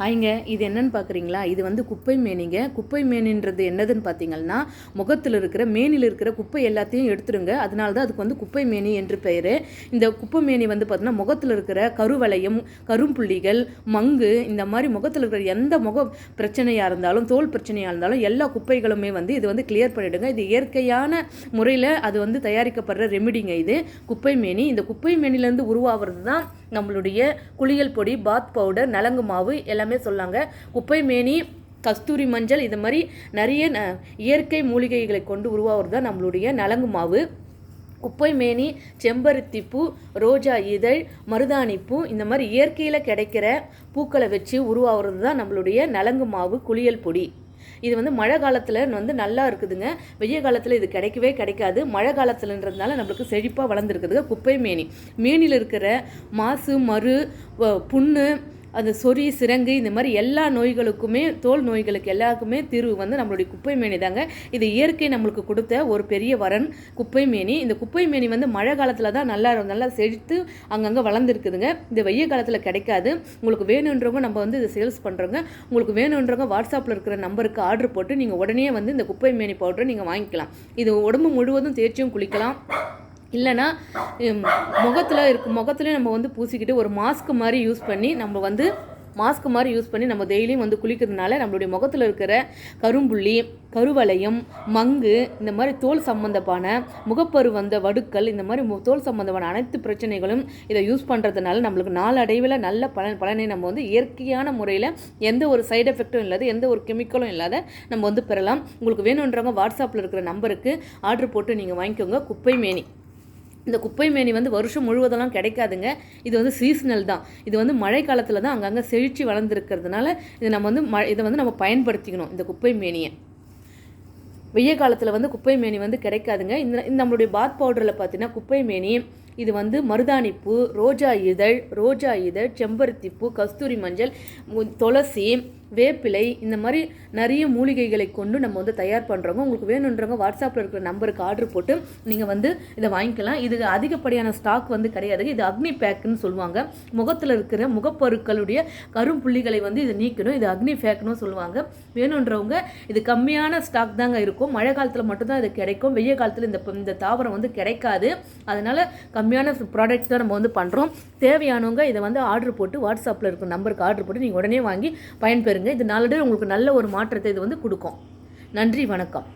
ஹாய்ங்க இது என்னன்னு பார்க்குறீங்களா இது வந்து குப்பை மேனிங்க. குப்பை மேனின்றது என்னதுன்னு பார்த்தீங்கன்னா முகத்தில் இருக்கிற மேனில் இருக்கிற குப்பை எல்லாத்தையும் எடுத்துருங்க அதனால தான் அதுக்கு வந்து குப்பை மேனி என்று பெயர். இந்த குப்பை மேனி வந்து பார்த்தீங்கன்னா முகத்தில் இருக்கிற கருவளையம் கரும்புள்ளிகள் மங்கு இந்த மாதிரி முகத்தில் இருக்கிற எந்த முக பிரச்சனையாக இருந்தாலும் தோல் பிரச்சனையாக இருந்தாலும் எல்லா குப்பைகளுமே வந்து இது வந்து கிளியர் பண்ணிவிடுங்க இது இயற்கையான முறையில் அது வந்து தயாரிக்கப்படுற ரெமிடிங்க இது. குப்பை மேனி. இந்த குப்பை மேனிலேருந்து உருவாகிறது தான் நம்மளுடைய குளியல் பொடி பாத் பவுடர் நலங்கு மாவு எல்லாமே சொல்லாங்க. குப்பை மேனி கஸ்தூரி மஞ்சள் இது மாதிரி நிறைய ந- இயற்கை மூலிகைகளை கொண்டு உருவாகிறது தான் நம்மளுடைய நலங்கு மாவு. குப்பை மேனி செம்பருத்தி பூ ரோஜா இதழ் மருதாணி பூ இந்த மாதிரி இயற்கையில் கிடைக்கிற பூக்களை வச்சு உருவாகிறது தான் நம்மளுடைய நலங்கு மாவு குளியல் பொடி. இது வந்து மழை காலத்தில் வந்து நல்லா இருக்குதுங்க. வெய்ய காலத்தில் இது கிடைக்கவே கிடைக்காது. மழை காலத்துலன்றதுனால நம்மளுக்கு செழிப்பாக வளர்ந்துருக்குதுங்க குப்பை மேனி. மேனியில் இருக்கிற மாசு மறு புண்ணு அது சொறி சிரங்கு இந்த மாதிரி எல்லா நோய்களுக்குமே தோல் நோய்களுக்கு எல்லாருக்குமே தீர்வு வந்து நம்மளுடைய குப்பை மேனி தாங்க. இது இயற்கை நம்மளுக்கு கொடுத்த ஒரு பெரிய வரன் குப்பை மேனி. இந்த குப்பை மேனி வந்து மழை காலத்தில் தான் நல்லா நல்லா செழித்து அங்கங்கே வளர்ந்துருக்குதுங்க. இந்த வெய்ய காலத்தில் கிடைக்காது. உங்களுக்கு வேணுன்றவங்க நம்ம வந்து இதை சேல்ஸ் பண்ணுறோங்க உங்களுக்கு வேணுன்றவங்க வாட்ஸ்அப்பில் இருக்கிற நம்பருக்கு ஆர்டர் போட்டு நீங்கள் உடனே வந்து இந்த குப்பை மேனி பவுடரை நீங்கள் வாங்கிக்கலாம். இது உடம்பு முழுவதும் தேய்ச்சியும் குளிக்கலாம். இல்லைன்னா முகத்தில் இருக்கு முகத்துலேயும் நம்ம வந்து பூசிக்கிட்டு ஒரு மாஸ்க் மாதிரி யூஸ் பண்ணி நம்ம வந்து மாஸ்க் மாதிரி யூஸ் பண்ணி நம்ம டெய்லியும் வந்து குளிக்கிறதுனால நம்மளுடைய முகத்தில் இருக்கிற கரும்புள்ளி கருவளையம் மங்கு இந்த மாதிரி தோல் சம்பந்தமான முகப்பரு வந்த வடுக்கள் இந்த மாதிரி மு- தோல் சம்பந்தமான அனைத்து பிரச்சனைகளும் இதை யூஸ் பண்ணுறதுனால நம்மளுக்கு நாளடைவில் நல்ல பலன் பலனை நம்ம வந்து இயற்கையான முறையில் எந்த ஒரு சைடு எஃபெக்ட்டும் இல்லாத எந்த ஒரு கெமிக்கலும் இல்லாத நம்ம வந்து பெறலாம். உங்களுக்கு வேணுன்றவங்க வாட்ஸ்அப்பில் இருக்கிற நம்பருக்கு ஆர்டர் போட்டு நீங்கள் வாங்கிக்கோங்க. குப்பை மேனி. இந்த குப்பை மேனி வந்து வருஷம் முழுவதெல்லாம் கிடைக்காதுங்க. இது வந்து சீசனல் தான். இது வந்து மழை காலத்தில் தான் அங்கங்கே செழிச்சு வளர்ந்துருக்கிறதுனால இது நம்ம வந்து ம இதை வந்து நம்ம பயன்படுத்திக்கணும் இந்த குப்பை மேனியை. வெய்ய காலத்தில் வந்து குப்பை மேனி வந்து கிடைக்காதுங்க. இந்த இந்த நம்மளுடைய பாத் பவுடரில் பார்த்தீங்கன்னா குப்பை மேனி இது வந்து மருதாணிப்பூ ரோஜா இதழ் ரோஜா இதழ் செம்பருத்தி பூ கஸ்தூரி மஞ்சள் துளசி வேப்பிலை இந்த மாதிரி நிறைய மூலிகைகளை கொண்டு நம்ம வந்து தயார் பண்ணுறவங்க உங்களுக்கு வேணுன்றவங்க வாட்ஸ்அப்பில் இருக்கிற நம்பருக்கு ஆர்டர் போட்டு நீங்கள் வந்து இதை வாங்கிக்கலாம். இது அதிகப்படியான ஸ்டாக் வந்து கிடையாது. இது அக்னி பேக்குன்னு சொல்லுவாங்க. முகத்தில் இருக்கிற முகப்பொருட்களுடைய கரும்புள்ளிகளை வந்து இது நீக்கணும். இது அக்னி பேக்குன்னு சொல்லுவாங்க. வேணுன்றவங்க இது கம்மியான ஸ்டாக் தாங்க இருக்கும். மழை காலத்தில் மட்டும்தான் இது கிடைக்கும். வெய்ய காலத்தில் இந்த இந்த தாவரம் வந்து கிடைக்காது. அதனால் கம்மியான ப்ராடக்ட் தான் நம்ம வந்து பண்ணுறோம் தேவையானவங்க இதை வந்து ஆர்டர் போட்டு வாட்ஸ்அப்பில் இருக்கிற நம்பருக்கு ஆர்டர் போட்டு நீங்கள் உடனே வாங்கி பயன்பெறும் பயன்பெறுங்க இது நாளடைவில் உங்களுக்கு நல்ல ஒரு மாற்றத்தை இது வந்து கொடுக்கும். நன்றி வணக்கம்.